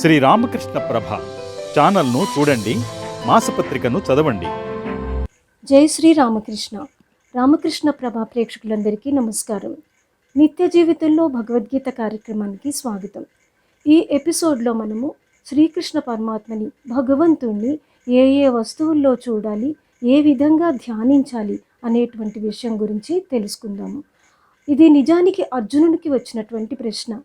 శ్రీ రామకృష్ణ ప్రభ ఛానల్ను చూడండి మాసపత్రికను చదవండి. జై శ్రీ రామకృష్ణ రామకృష్ణ ప్రభ ప్రేక్షకులందరికీ నమస్కారం. నిత్య జీవితంలో భగవద్గీత కార్యక్రమానికి స్వాగతం. ఈ ఎపిసోడ్లో మనము శ్రీకృష్ణ పరమాత్మని భగవంతుణ్ణి ఏ ఏ వస్తువుల్లో చూడాలి ఏ విధంగా ధ్యానించాలి అనేటువంటి విషయం గురించి తెలుసుకుందాము. ఇది నిజానికి అర్జునునికి వచ్చినటువంటి ప్రశ్న.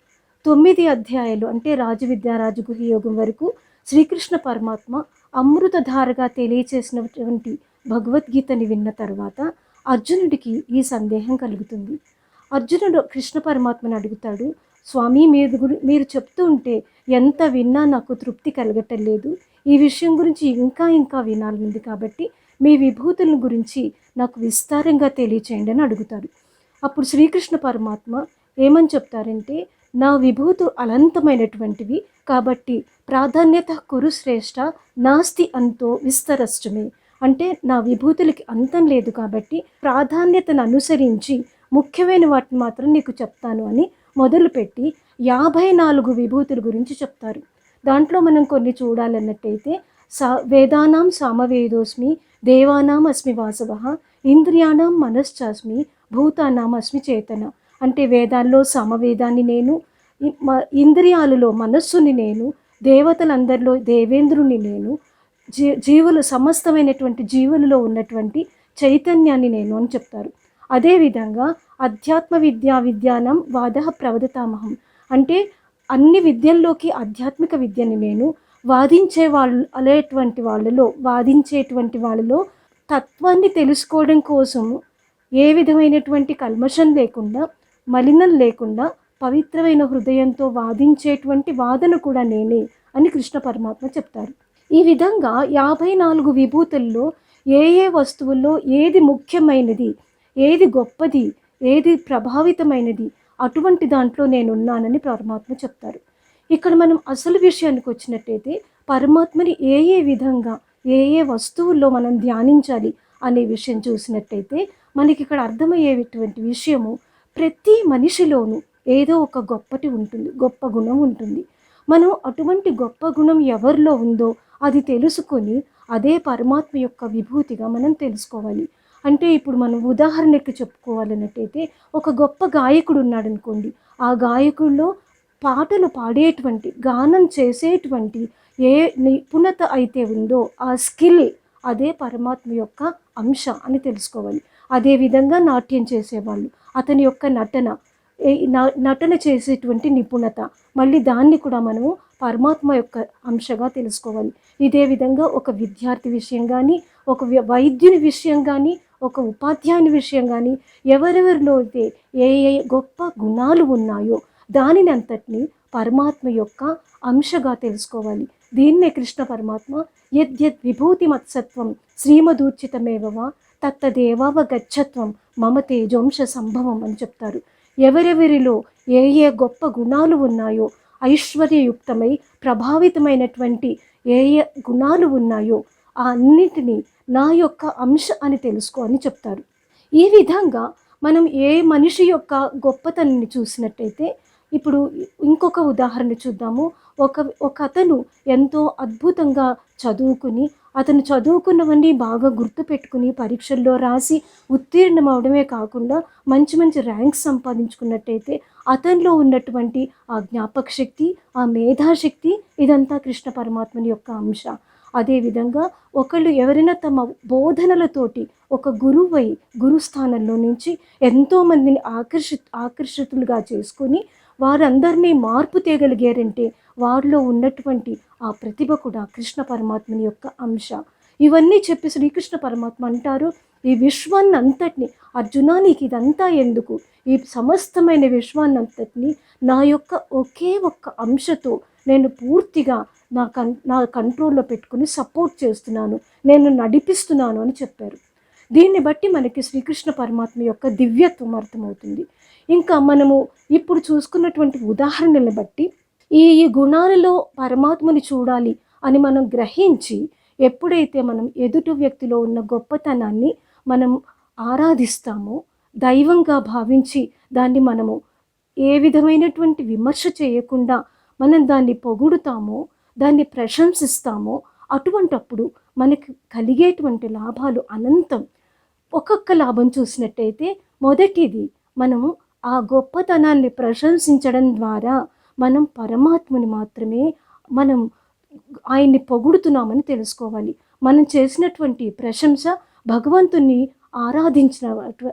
తొమ్మిది అధ్యాయాలు అంటే రాజవిద్యా రాజగుహ యోగం వరకు శ్రీకృష్ణ పరమాత్మ అమృతధారగా తెలియచేసినటువంటి భగవద్గీతని విన్న తర్వాత అర్జునుడికి ఈ సందేహం కలుగుతుంది. అర్జునుడు కృష్ణ పరమాత్మను అడుగుతాడు స్వామి మీరు మీరు చెప్తూ ఉంటే ఎంత విన్నా నాకు తృప్తి కలగటం లేదు. ఈ విషయం గురించి ఇంకా ఇంకా వినాలనుంది కాబట్టి మీ విభూతుల గురించి నాకు విస్తారంగా తెలియచేయండి అని అడుగుతారు అప్పుడు శ్రీకృష్ణ పరమాత్మ ఏమని చెప్తారంటే నా విభూతు అనంతమైనటువంటివి కాబట్టి ప్రాధాన్యత కురు శ్రేష్ట నాస్తి అంతో విస్తరష్టమే అంటే నా విభూతులకి అంతం లేదు కాబట్టి ప్రాధాన్యతను అనుసరించి ముఖ్యమైన వాటిని మాత్రం నీకు చెప్తాను అని మొదలుపెట్టి యాభై నాలుగు విభూతుల గురించి చెప్తారు. దాంట్లో మనం కొన్ని చూడాలన్నట్టయితే సా వేదానాం సామవేదోస్మి దేవానాం అస్మి వాసవ ఇంద్రియాణం మనశ్చాస్మి భూతానాం అస్మి చేతన. అంటే వేదాల్లో సమవేదాన్ని నేను ఇంద్రియాలలో మనస్సుని నేను దేవతలందరిలో దేవేంద్రుని నేను జీ జీవులు సమస్తమైనటువంటి జీవులలో ఉన్నటువంటి చైతన్యాన్ని నేను అని చెప్తారు. అదేవిధంగా అధ్యాత్మ విద్యా విద్యానం వాద ప్రవదతామహం. అంటే అన్ని విద్యల్లోకి ఆధ్యాత్మిక విద్యని నేను వాదించే వాళ్ళు అనేటువంటి వాళ్ళలో వాదించేటువంటి వాళ్ళలో తత్వాన్ని తెలుసుకోవడం కోసం ఏ విధమైనటువంటి కల్మషం లేకుండా మలినం లేకుండా పవిత్రమైన హృదయంతో వాదించేటువంటి వాదన కూడా నేనే అని కృష్ణ పరమాత్మ చెప్తారు. ఈ విధంగా యాభై నాలుగు విభూతుల్లో ఏ ఏ వస్తువుల్లో ఏది ముఖ్యమైనది ఏది గొప్పది ఏది ప్రభావితమైనది అటువంటి దాంట్లో నేనున్నానని పరమాత్మ చెప్తారు. ఇక్కడ మనం అసలు విషయానికి వచ్చినట్టయితే పరమాత్మని ఏ ఏ విధంగా ఏ ఏ వస్తువుల్లో మనం ధ్యానించాలి అనే విషయం చూసినట్టయితే మనకి ఇక్కడ అర్థమయ్యేటువంటి విషయము ప్రతి మనిషిలోనూ ఏదో ఒక గొప్పటి ఉంటుంది గొప్ప గుణం ఉంటుంది. మనం అటువంటి గొప్ప గుణం ఎవరిలో ఉందో అది తెలుసుకొని అదే పరమాత్మ యొక్క విభూతిగా మనం తెలుసుకోవాలి. అంటే ఇప్పుడు మనం ఉదాహరణకి చెప్పుకోవాలన్నట్టయితే ఒక గొప్ప గాయకుడు ఉన్నాడు అనుకోండి ఆ గాయకుల్లో పాటలు పాడేటువంటి గానం చేసేటువంటి ఏ నిపుణత అయితే ఉందో ఆ స్కిల్ అదే పరమాత్మ యొక్క అంశ అని తెలుసుకోవాలి. అదేవిధంగా నాట్యం చేసేవాళ్ళు. అతని యొక్క నటన నటన చేసేటువంటి నిపుణత. మళ్ళీ దాన్ని కూడా మనము పరమాత్మ యొక్క అంశగా తెలుసుకోవాలి. ఇదే విధంగా ఒక విద్యార్థి విషయం కానీ ఒక వైద్యుని విషయం కానీ ఒక ఉపాధ్యాయుని విషయం కానీ ఎవరెవరిలో అయితే ఏ ఏ గొప్ప గుణాలు ఉన్నాయో దానిని అంతటిని పరమాత్మ యొక్క అంశగా తెలుసుకోవాలి. దీన్నే కృష్ణ పరమాత్మ యద్యద్ విభూతి మత్సత్వం శ్రీమదూర్చితమేవ తత్తదేవావగచ్చత్వం మమ తేజోంశ సంభవం అని చెప్తారు. ఎవరెవరిలో ఏ ఏ గొప్ప గుణాలు ఉన్నాయో ఐశ్వర్యయుక్తమై ప్రభావితమైనటువంటి ఏ ఏ గుణాలు ఉన్నాయో ఆ అన్నిటినీ నా యొక్క అంశ అని తెలుసుకో అని చెప్తారు. ఈ విధంగా మనం ఏ మనిషి యొక్క గొప్పతనాన్ని చూసినట్టయితే ఇప్పుడు ఇంకొక ఉదాహరణ చూద్దాము. ఒక ఒక అతను ఎంతో అద్భుతంగా చదువుకుని అతను చదువుకున్నవన్నీ బాగా గుర్తుపెట్టుకుని పరీక్షల్లో రాసి ఉత్తీర్ణం అవడమే కాకుండా మంచి మంచి ర్యాంక్స్ సంపాదించుకున్నట్టయితే అతనిలో ఉన్నటువంటి ఆ జ్ఞాపక శక్తి ఆ మేధాశక్తి ఇదంతా కృష్ణ పరమాత్మని యొక్క అంశ. అదేవిధంగా ఒకళ్ళు ఎవరైనా తమ బోధనలతోటి ఒక గురువై గురుస్థానంలో నుంచి ఎంతోమందిని ఆకర్షి ఆకర్షితులుగా చేసుకొని వారందరినీ మార్పు తేగలిగారంటే వారిలో ఉన్నటువంటి ఆ ప్రతిభ కూడా కృష్ణ పరమాత్మని యొక్క అంశ. ఇవన్నీ చెప్పి శ్రీకృష్ణ పరమాత్మ అంటారు ఈ విశ్వాన్ని అంతటిని అర్జునా నీకు ఇదంతా ఎందుకు? ఈ సమస్తమైన విశ్వాన్ని అంతటిని నా యొక్క ఒకే ఒక్క అంశతో నేను పూర్తిగా నా కన్ నా కంట్రోల్లో పెట్టుకుని సపోర్ట్ చేస్తున్నాను నేను నడిపిస్తున్నాను అని చెప్పారు. దీన్ని బట్టి మనకి శ్రీకృష్ణ పరమాత్మ యొక్క దివ్యత్వం అర్థమవుతుంది. ఇంకా మనము ఇప్పుడు చూసుకున్నటువంటి ఉదాహరణలు బట్టి ఈ ఈ గుణాలలో పరమాత్మని చూడాలి అని మనం గ్రహించి ఎప్పుడైతే మనం ఎదుటి వ్యక్తిలో ఉన్న గొప్పతనాన్ని మనం ఆరాధిస్తామో దైవంగా భావించి దాన్ని మనము ఏ విధమైనటువంటి విమర్శ చేయకుండా మనం దాన్ని పొగుడుతామో దాన్ని ప్రశంసిస్తామో అటువంటప్పుడు మనకు కలిగేటువంటి లాభాలు అనంతం. ఒక్కొక్క లాభం చూసినట్టయితే మొదటిది మనము ఆ గొప్పతనాన్ని ప్రశంసించడం ద్వారా మనం పరమాత్మని మాత్రమే మనం ఆయన్ని పొగుడుతున్నామని తెలుసుకోవాలి. మనం చేసినటువంటి ప్రశంస భగవంతుని ఆరాధించిన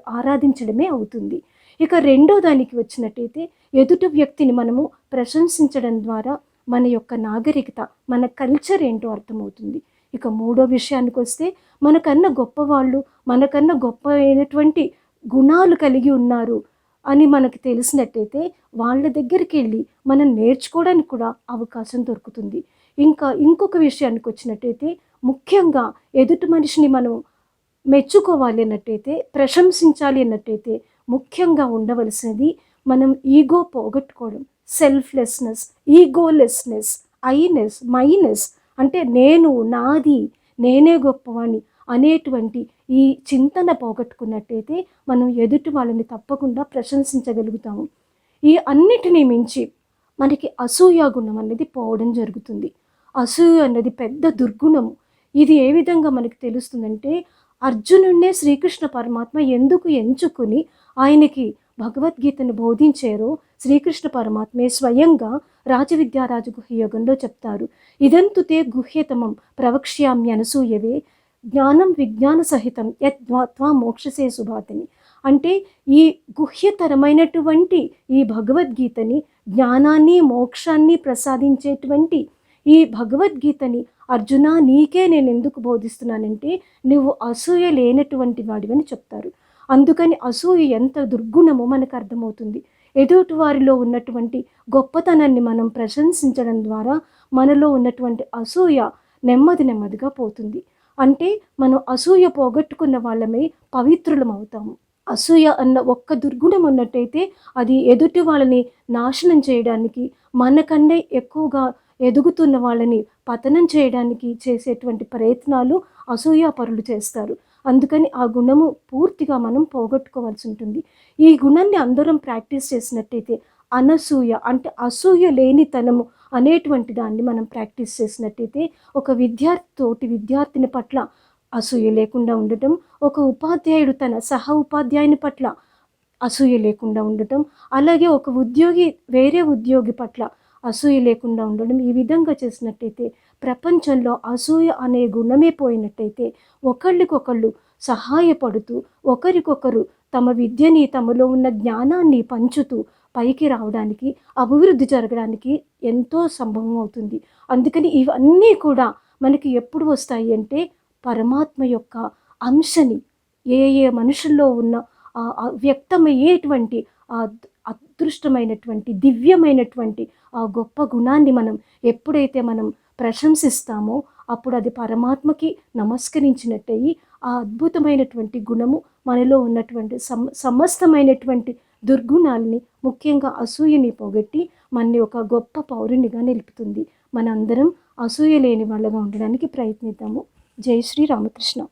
ఆరాధించడమే అవుతుంది. ఇక రెండో దానికి వచ్చినట్టయితే ఎదుట వ్యక్తిని మనము ప్రశంసించడం ద్వారా మన యొక్క నాగరికత మన కల్చర్ ఏంటో అర్థమవుతుంది. ఇక మూడో విషయానికి వస్తే మనకన్నా గొప్పవాళ్ళు మనకన్నా గొప్ప అయినటువంటి గుణాలు కలిగి ఉన్నారు అని మనకు తెలిసినట్టయితే వాళ్ళ దగ్గరికి వెళ్ళి మనం నేర్చుకోవడానికి కూడా అవకాశం దొరుకుతుంది. ఇంకా ఇంకొక విషయానికి వచ్చినట్టయితే ముఖ్యంగా ఎదుటి మనిషిని మనం మెచ్చుకోవాలి అన్నట్టయితే ప్రశంసించాలి అన్నట్టయితే ముఖ్యంగా ఉండవలసినది మనం ఈగో పోగొట్టుకోవడం. సెల్ఫ్లెస్నెస్ ఈగోలెస్నెస్ ఐనెస్ మైనెస్ అంటే నేను నాది నేనే గొప్పవాణ్ణి అనేటువంటి ఈ చింతన పోగొట్టుకున్నట్టయితే మనం ఎదుటి వాళ్ళని తప్పకుండా ప్రశంసించగలుగుతాము. ఈ అన్నిటినీ మించి మనకి అసూయ గుణం అనేది పోవడం జరుగుతుంది. అసూయ అన్నది పెద్ద దుర్గుణము. ఇది ఏ విధంగా మనకు తెలుస్తుందంటే అర్జునుడినే శ్రీకృష్ణ పరమాత్మ ఎందుకు ఎంచుకుని ఆయనకి భగవద్గీతను బోధించారో శ్రీకృష్ణ పరమాత్మే స్వయంగా రాజవిద్యారాజు గుహ్యయోగంలో చెప్తారు. ఇదంతుతే గుహ్యతమం ప్రవక్ష్యామ్యనసూయవే జ్ఞానం విజ్ఞాన సహితం యద్వాత్వా మోక్షసే సుభాతిని. అంటే ఈ గుహ్యతరమైనటువంటి ఈ భగవద్గీతని జ్ఞానాన్ని మోక్షాన్ని ప్రసాదించేటువంటి ఈ భగవద్గీతని అర్జున నీకే నేను ఎందుకు బోధిస్తున్నానంటే నువ్వు అసూయ లేనటువంటి వాడివని చెప్తారు. అందుకని అసూయ ఎంత దుర్గుణమో మనకు అర్థమవుతుంది. ఎదుటి వారిలో ఉన్నటువంటి గొప్పతనాన్ని మనం ప్రశంసించడం ద్వారా మనలో ఉన్నటువంటి అసూయ నెమ్మది నెమ్మదిగా పోతుంది. అంటే మనం అసూయ పోగొట్టుకున్న వాళ్ళమై పవిత్రులం అవుతాము. అసూయ అన్న ఒక్క దుర్గుణం ఉన్నట్టయితే అది ఎదుటి వాళ్ళని నాశనం చేయడానికి మనకన్నే ఎక్కువగా ఎదుగుతున్న వాళ్ళని పతనం చేయడానికి చేసేటువంటి ప్రయత్నాలు అసూయ పరులు చేస్తారు. అందుకని ఆ గుణము పూర్తిగా మనం పోగొట్టుకోవాల్సి ఉంటుంది. ఈ గుణాన్ని అందరం ప్రాక్టీస్ చేసినట్టయితే అనసూయ అంటే అసూయ లేనితనము అనేటువంటి దాన్ని మనం ప్రాక్టీస్ చేసినట్టయితే ఒక విద్యార్థి తోటి విద్యార్థిని పట్ల అసూయ లేకుండా ఉండటం ఒక ఉపాధ్యాయుడు తన సహ ఉపాధ్యాయుని పట్ల అసూయ లేకుండా ఉండటం అలాగే ఒక ఉద్యోగి వేరే ఉద్యోగి పట్ల అసూయ లేకుండా ఉండడం ఈ విధంగా చేసినట్టయితే ప్రపంచంలో అసూయ అనే గుణమే పోయినట్టయితే ఒకళ్ళకొకళ్ళు సహాయపడుతూ ఒకరికొకరు తమ విద్యని తమలో ఉన్న జ్ఞానాన్ని పంచుతూ పైకి రావడానికి అభివృద్ధి జరగడానికి ఎంతో సంభవం అవుతుంది. అందుకని ఇవన్నీ కూడా మనకి ఎప్పుడు వస్తాయి అంటే పరమాత్మ యొక్క అంశని ఏ ఏ మనుషుల్లో ఉన్న ఆ వ్యక్తమయ్యేటువంటి ఆ అదృష్టమైనటువంటి దివ్యమైనటువంటి ఆ గొప్ప గుణాన్ని మనం ఎప్పుడైతే మనం ప్రశంసిస్తామో అప్పుడు అది పరమాత్మకి నమస్కరించినట్టయి ఆ అద్భుతమైనటువంటి గుణము మనలో ఉన్నటువంటి సమ సమస్తమైనటువంటి దుర్గుణాలని ముఖ్యంగా అసూయని పోగొట్టి మనని ఒక గొప్ప పౌరునిగా నిలుపుతుంది. మనందరం అసూయ లేని వాళ్ళగా ఉండడానికి ప్రయత్నిద్దాము. జై శ్రీ రామకృష్ణ.